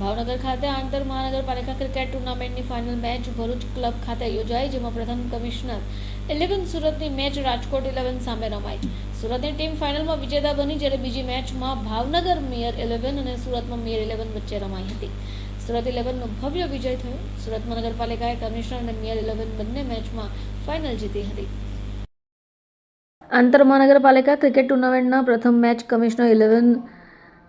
ભાવનગર ખાતે આંતર મહાનગરપાલિકા ક્રિકેટ ટુર્નામેન્ટની ફાઇનલ મેચ ભરૂચ ક્લબ ખાતે યોજાઈ, જેમાં પ્રથમ કમિશનર ઇલેવન સુરતની મેચ રાજકોટ ઇલેવન સામે રમાઈ. સુરતની ટીમ ફાઇનલમાં વિજેતા બની, જ્યારે બીજી મેચમાં ભાવનગર મેયર ઇલેવન અને સુરતમાં મેયર ઇલેવન વચ્ચે રમાઈ હતી. સુરત ઇલેવનનો ભવ્ય વિજય થયો. સુરત મહાનગરપાલિકાએ કમિશનર અને મેયર ઇલેવન બંને મેચમાં ફાઇનલ જીતી હતી. આંતર મહાનગરપાલિકા ક્રિકેટ ટુર્નામેન્ટના પ્રથમ મેચ કમિશનર ઇલેવન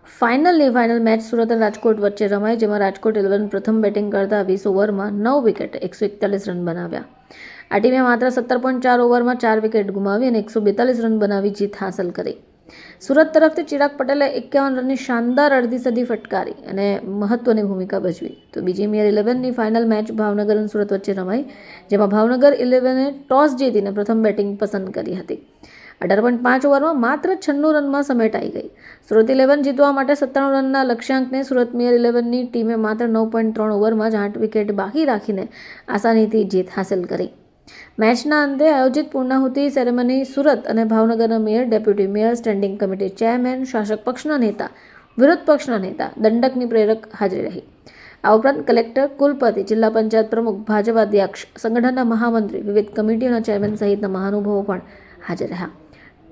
ફાઇનલની ફાઇનલ મેચ સુરત અને રાજકોટ વચ્ચે રમાઈ, જેમાં રાજકોટ ઇલેવન પ્રથમ બેટિંગ કરતા વીસ ઓવરમાં નવ વિકેટ એકસો એકતાલીસ રન બનાવ્યા. આ ટીમે માત્ર સત્તર પોઈન્ટ ચાર ઓવરમાં ચાર વિકેટ ગુમાવી અને એકસો બેતાલીસ રન બનાવી જીત હાંસલ કરી. સુરત તરફથી ચિરાગ પટેલે એકાવન રનની શાનદાર અડધી સદી ફટકારી અને મહત્વની ભૂમિકા ભજવી. તો બીજી મેયર ઇલેવનની ફાઇનલ મેચ ભાવનગર અને સુરત વચ્ચે રમાઈ, જેમાં ભાવનગર ઇલેવને ટોસ જીતીને પ્રથમ બેટિંગ પસંદ કરી હતી. અઢાર પોઈન્ટ પાંચ ઓવરમાં માત્ર છન્નું રનમાં સમેટાઈ ગઈ. સુરત ઇલેવન જીતવા માટે સત્તાણું રનના લક્ષ્યાંકને સુરત મેયર ઇલેવનની ટીમે માત્ર નવ પોઈન્ટ ત્રણ ઓવરમાં જ આઠ વિકેટ બાકી રાખીને આસાનીથી જીત હાંસલ કરી. મેચના અંતે આયોજિત પૂર્ણાહુતિ સેરેમની સુરત અને ભાવનગરના mayor, deputy mayor, standing committee chairman, શાસક પક્ષના નેતા, વિરોધ પક્ષના નેતા, દંડકની પ્રેરક હાજરી રહી. આ ઉપરાંત કલેક્ટર, કુલપતિ, જિલ્લા પંચાયત પ્રમુખ, ભાજપ અધ્યક્ષ, સંગઠનના મહામંત્રી, વિવિધ કમિટીઓના ચેરમેન સહિતના મહાનુભાવો પણ હાજર રહ્યા.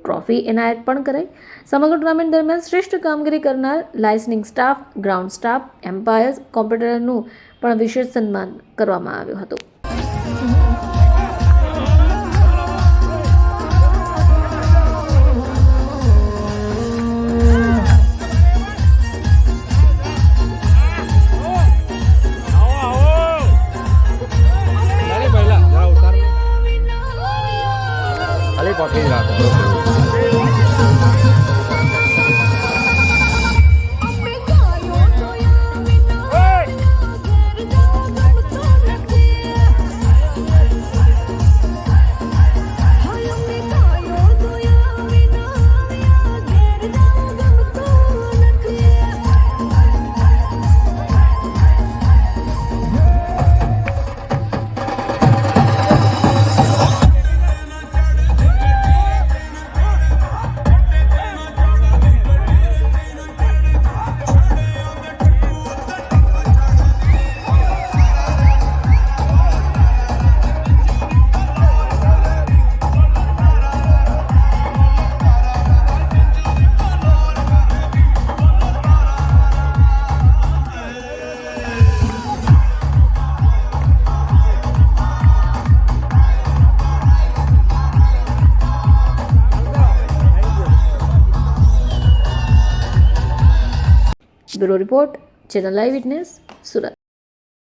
ટ્રોફી એનાયત પણ કરાઈ. સમગ્ર ટુર્નામેન્ટ દરમિયાન શ્રેષ્ઠ કામગીરી કરનાર liaisoning staff, ground staff, umpires, કોમ્પ્યુટરનું પણ વિશેષ સન્માન કરવામાં આવ્યું હતું. આવો આવો bureau report channel live witness Surat